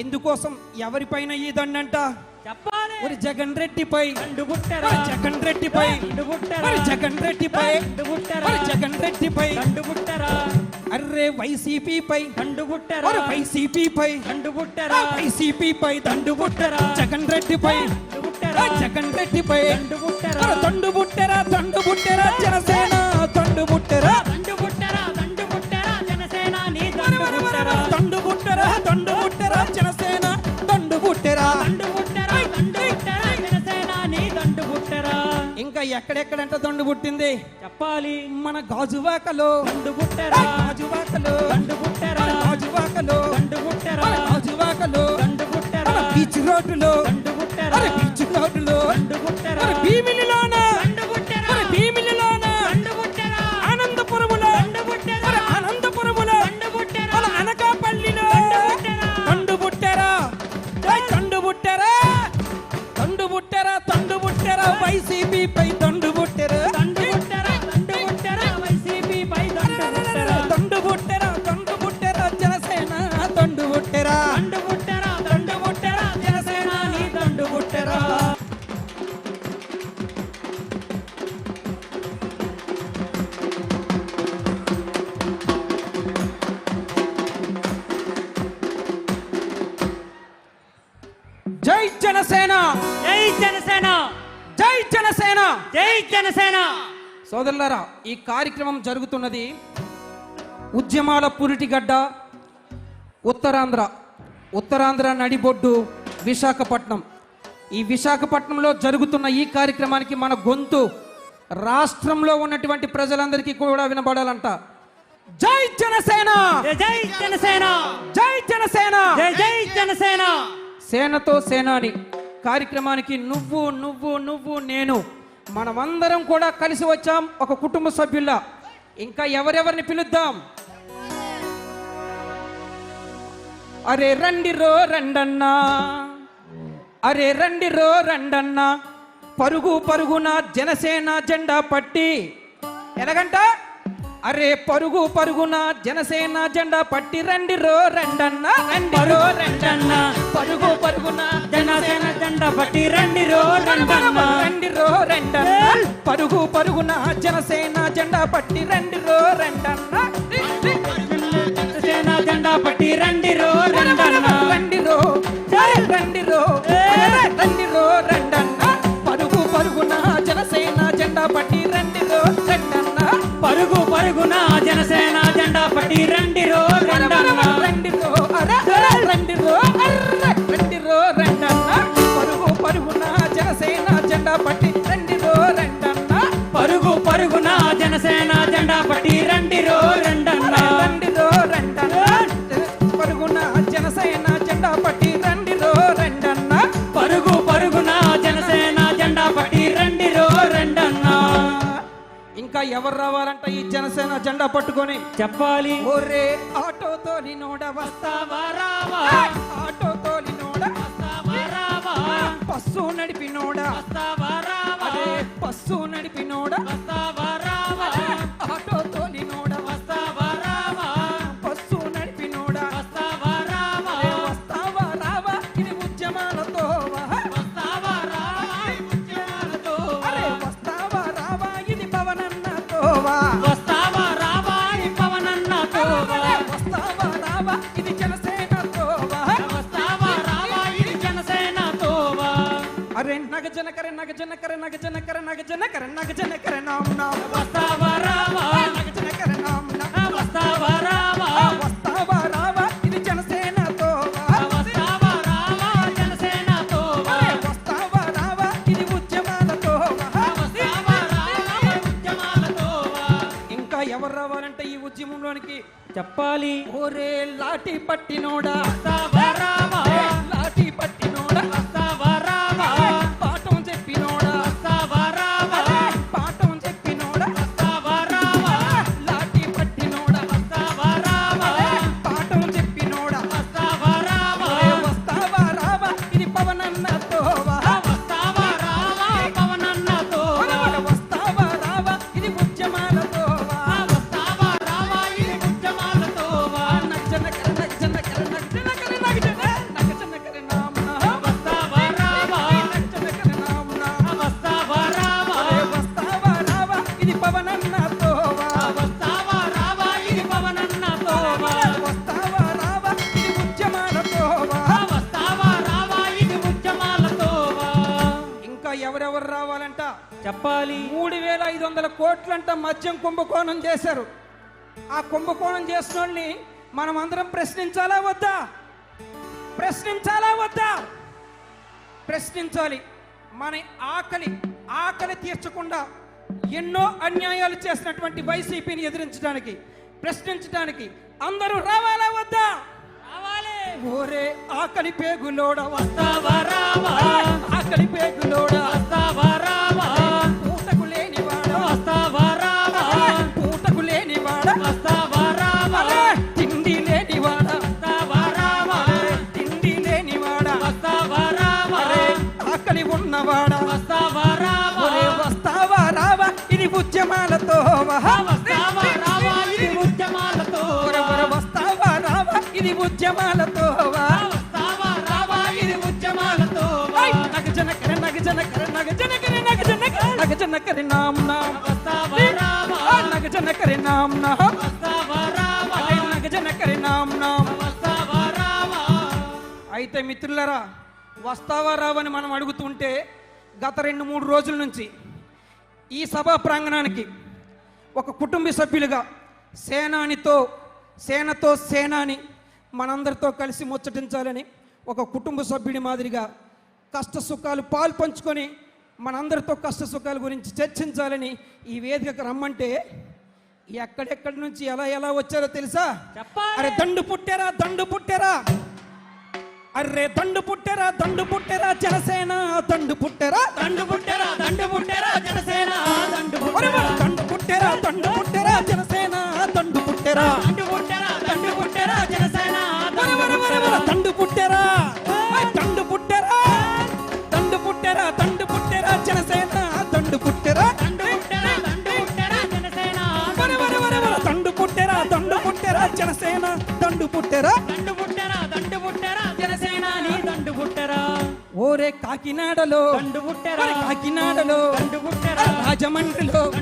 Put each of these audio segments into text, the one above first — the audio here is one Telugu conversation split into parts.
ఎందుకోసం ఎవరిపైన ఈ దండంట? చెప్పాలి. మరి జగన్ రెడ్డిపై. పుట్టరా? మరి జగన్ రెడ్డిపై. పుట్టరా? మరి జగన్ రెడ్డిపై. పుట్టరా? మరి జగన్ రెడ్డిపై. అర్రే దండు పుట్టరా? మరి వైసీపీపై. దండు పుట్టరా? వైసీపీపై దండు జగన్ రెడ్డిపై. దండు పుట్టరా జగన్ రెడ్డిపై దండు పుట్టరా దండు పుట్టరా జనసేన దండు పుట్టరా దండు పుట్టరా దండు పుట్టరా జనసేన దండు పుట్టరా దండు పుట్టరా జనసేనాని దండు పుట్టరా ఇంకా ఎక్కడెక్కడంట దండు పుట్టింది? చెప్పాలి. మన గాజువాకలో. దండు పుట్టరా గాజువాకలో. దండు పుట్టరా గాజువాకలో. దండు పుట్టరా గాజువాకలో. దండు పుట్టరా బీచ్ రోడ్డులో. దండు పుట్టరా అరే బీచ్ జనసేన. జై జనసేన. జై జనసేన. జై జనసేన. సోదరులారా ఈ కార్యక్రమం జరుగుతున్నది ఉద్యమాల పురిటిగడ్డ ఉత్తరాంధ్ర ఉత్తరాంధ్ర నడిబొడ్డు విశాఖపట్నం. ఈ విశాఖపట్నంలో జరుగుతున్న ఈ కార్యక్రమానికి మన గొంతు రాష్ట్రంలో ఉన్నటువంటి ప్రజలందరికీ కూడా వినబడాలంట. జై జనసేన! జై జనసేన. జై జనసేన! జై జనసేన. సేనతో సేనాని. కార్యక్రమానికి నువ్వు నువ్వు నువ్వు నేను మనమందరం కూడా కలిసి వచ్చాం ఒక కుటుంబ సభ్యుల్లా. ఇంకా ఎవరెవరిని పిలుద్దాం? అరే రండి రో రండన్నా. అరే రండి రో రండన్నా. పరుగు పరుగున జనసేన జెండా పట్టి. ఎలాగంట? అరే పరుగు పరుగున జనసేన జెండా పట్టి రండి రో రండన్నా రండి రో రండన్న. పరుగు పరుగున జనసేన జెండ పట్టి రండి రో రండన్న. రండి రో రండన్న. పరుగు పరుగున జనసేన జెండా పట్టి రండి రో రండన్న. పరుగున జనసేన జెండా పట్టి రండి రో రండి రో రండి రో రండి రో రండన్న పరుగు పరుగున జనసేన జెండా పట్టి రండి రో రండన్న పరుగు పరుగున జనసేన జెండా పట్టి ఇంకా ఎవరు రావాలంట ఈ జనసేన జెండా పట్టుకొని? చెప్పాలి. ఒరే ఆటో తోలినోడ వస్తా వస్తావా రావా? ఆటో తోలినోడ వస్తావా రావా? బస్సు నడిపినోడ వస్తావా రావా? బస్సు నడిపినోడ వస్తావా ఇది జనసేనతో వస్తావా రావా ఇది జనసేనతో అరే నగ జనకర నగ జనకర నగ జనకర నగ జనకర నగ జనకర నామ్ నామ్. వస్తావా రావా. నగ జనకర నామ్ నామ్. వస్తావా రావా. వస్తావా రావా ఇది జనసేనతో వస్తావా రావా జనసేనతో అరే వస్తావా రావా ఇది ఉద్యమాలతో వస్తావా రావా ఇంకా ఎవరు రావాలంటే ఈ ఉద్యమంలోనికి చెప్పాలి ఓరే లాఠీ పట్టినోడా చెప్పాలి. మూడు వేల ఐదు వందల కోట్లంట మద్యం కుంభకోణం చేశారు. ఆ కుంభకోణం చేసిన వాళ్ళని మనం అందరం ప్రశ్నించాలా వద్దా? ప్రశ్నించాలా వద్దా? ప్రశ్నించాలి. మన ఆకలి ఆకలి తీర్చకుండా ఎన్నో అన్యాయాలు చేసినటువంటి వైసీపీని ఎదిరించడానికి ప్రశ్నించడానికి అందరూ రావాలా వద్దా? ఓరే ఆకలి పేగులోడ వస్తావా రావా? ఆకలి పేగులోడ వస్తావా వస్తావా రావా ఇది ఉద్యమాలతో నగజనకర నగజనకర నగజనకర నామ్ నామ్. నామ్ అయితే మిత్రులరా వస్తావా రావని మనం అడుగుతుంటే గత రెండు మూడు రోజుల నుంచి ఈ సభా ప్రాంగణానికి ఒక కుటుంబ సభ్యులుగా సేనానితో సేనతో సేనాని మనందరితో కలిసి ముచ్చటించాలని ఒక కుటుంబ సభ్యుడి మాదిరిగా కష్ట సుఖాలు పాలు పంచుకొని మనందరితో కష్ట సుఖాల గురించి చర్చించాలని ఈ వేదికకు రమ్మంటే ఎక్కడెక్కడి నుంచి ఎలా ఎలా వచ్చారో తెలుసా. అరే దండు పుట్టారా దండు పుట్టారా. అర్రే దండు పుట్టెరా దండు పుట్టెరా జనసేన దండు పుట్టెరా. దండు పుట్టెరా దండు పుట్టెరా జనసేన దండు పుట్టెరా దండు పుట్టెరా జనసేన దండు పుట్టెరా దండు పుట్టెరా దండు పుట్టెరా జనసేన దండు పుట్టెరా దండు పుట్టెరా దండు పుట్టెరా దండు పుట్టెరా జనసేన దండు పుట్టెరా దండు పుట్టెరా దండు పుట్టెరా జనసేన దండు పుట్టెరా దండు పుట్టెరా జనసేన దండు పుట్టెరా జనసేన నీ దండు పుట్టెరా ఓరే కాకినాడలో దండు పుట్టెరా కాకినాడలో దండు పుట్టెరా రాజమండ్రిలో ఒరే,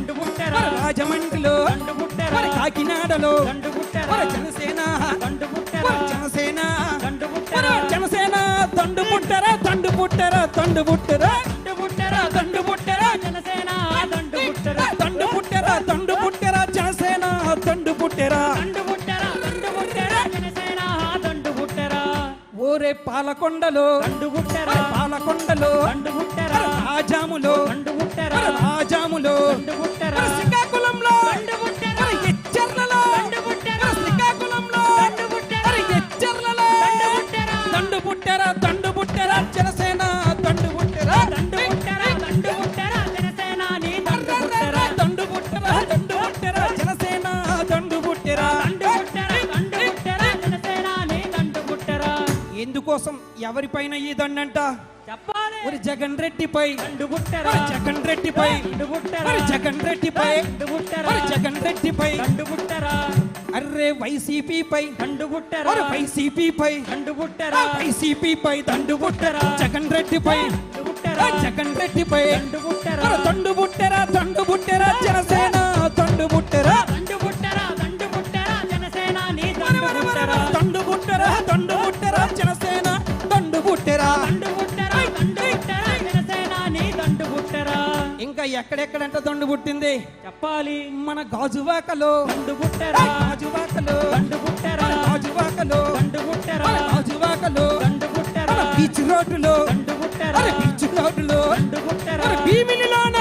రాజమండ్రిలో కాకినాడలో జనసేన జనసేన జనసేన దండు పుట్టరా దండు పుట్టరా దండు పుట్టరా దండు పుట్టెరా జనసేన దండు పుట్టెరా దండు పుట్టరా దండు పుట్టరా జనసేన దండు పుట్టరా ఓరే పాలకొండలో పాలకొండలో రాజాములో రాజాములో ఎందుకోసం ఎవరిపైన ఈ దండంట? చెప్పాలి. జగన్ రెడ్డిపై. దండు పుట్టెరా ఒక జగన్ రెడ్డిపై. పుట్టెరా ఒక జగన్ రెడ్డిపై. ఒక జగన్ రెడ్డిపై. దండు పుట్టెరా అర్రే వైసీపీపై. దండు పుట్టెరా ఒక వైసీపీపై. దండు పుట్టరా జగన్ రెడ్డిపై. జగన్ రెడ్డిపై. దండు పుట్టెరా ఒక దండు పుట్టరా దండు పుట్టరా జనసేన దండు పుట్టరా పుట్టరా దండు పుట్టరా జనసేన దండు పుట్టరా దండు పుట్టెరా దండు పుట్టెరా జనసేన నీ దండు పుట్టెరా ఇంకా ఎక్కడెక్కడంట దండు పుట్టింది? చెప్పాలి. మన గాజువాకలో. దండు పుట్టెరా గాజువాకలో. దండు పుట్టెరా గాజువాకలో. దండు పుట్టెరా గాజువాకలో. దండు పుట్టెరా బీచ్ రోడ్డులో. దండు పుట్టెరా బీచ్ రోడ్డులో. దండు పుట్టెరా భీమిలిలోన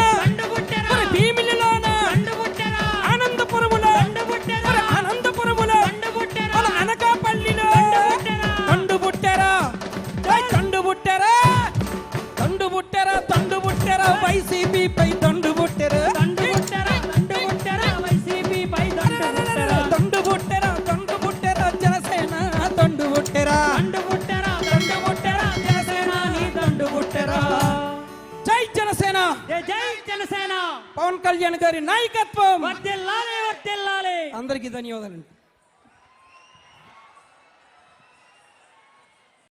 కళ్యాణ్ గారి నాయకత్వం. అందరికీ ధన్యవాదాలండి.